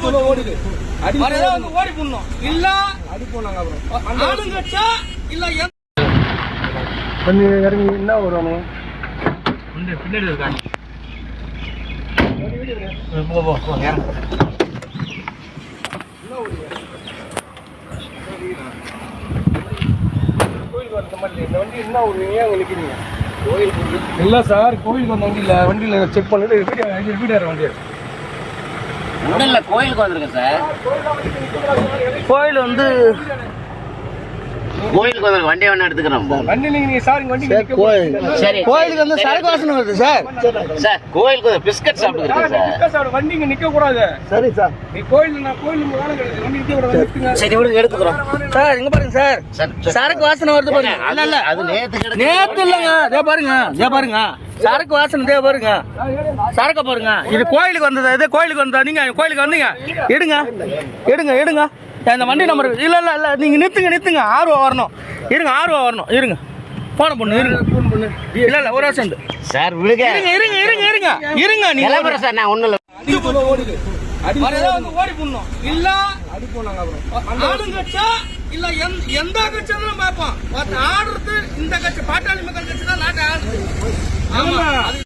சொல்ல ஓடுது அடி வேற ஏதாவது வந்து ஓடி போடணும். இல்ல அடி போனாங்க அப்புறம். ஆளுங்கட்சா இல்ல கொஞ்சம் இறங்கி என்ன வரணும் பின்னாடி இருக்காங்க கோயிலுக்கு வந்த மாதிரி இந்த வண்டி என்ன ஒரு ஏன் அங்க நிக்கிறீங்க? கோயிலுக்கு இல்ல சார் கோயிலுக்கு வந்த வண்டி இல்ல வண்டியில செக் பண்ணிட்டு வீடியோ வீடியோ வண்டி இல்ல கோயிலுக்கு வந்திருக்கேன் சார். கோயில் வந்து கோயிலுக்கு வந்திருக்கேன். வண்டியை வேணா எடுத்துக்கிறோம் வண்டி நீங்க சார் இங்க வண்டி கூடாது. சரி கோயிலுக்கு வந்து சரக்கு வாசனை வருது சார். சார் கோயிலுக்கு வந்து பிஸ்கட் சாப்பிட்டுருக்கேன் சார், வண்டி இங்க நிக்க கூடாது. சரி சார். நீ கோயில் நான் கோயில் வண்டி நிக்க கூடாது. சரி. விடுங்க எடுத்துக்கிறோம். சார் இங்க பாருங்க சார். Sir sir. சரக்கு வாசனை வருது பாருங்க. இல்ல இல்ல. அது நேத்து நேத்து இல்லங்க. இதே பாருங்க இதே பாருங்க. சரக்கு வாசனை இதே பாருங்க. சரக்க பாருங்க. இது கோயிலுக்கு வந்தது? இது கோயிலுக்கு வந்ததா? நீங்க கோயிலுக்கு வந்தீங்க? எடுங்க. எடுங்க எடுங்க. இந்த வண்டி நம்பர் இல்ல இல்ல இல்ல. நீங்க நிறுத்துங்க நிறுத்துங்க ஆர்வம் வரணும். இருங்க ஆர்வம் வரணும். இருங்க. போன பொண்ணு இருங்க. இல்ல இல்ல ஒரு வருஷம் சார் விடுங்க. இருங்க இருங்க இருங்க இருங்க. இருங்க நீங்க. சார் நான் ஒண்ணும் இல்ல. ஓடி போடணும். இல்ல அடி போனாங்க அப்புறம். ஆளுங்கட்சா இல்ல எந்த எந்த கட்சியும் பார்ப்போம். பார்த்து ஆடுறது இந்த கட்சி பாட்டாளி மக்கள் கட்சி ஆமா அது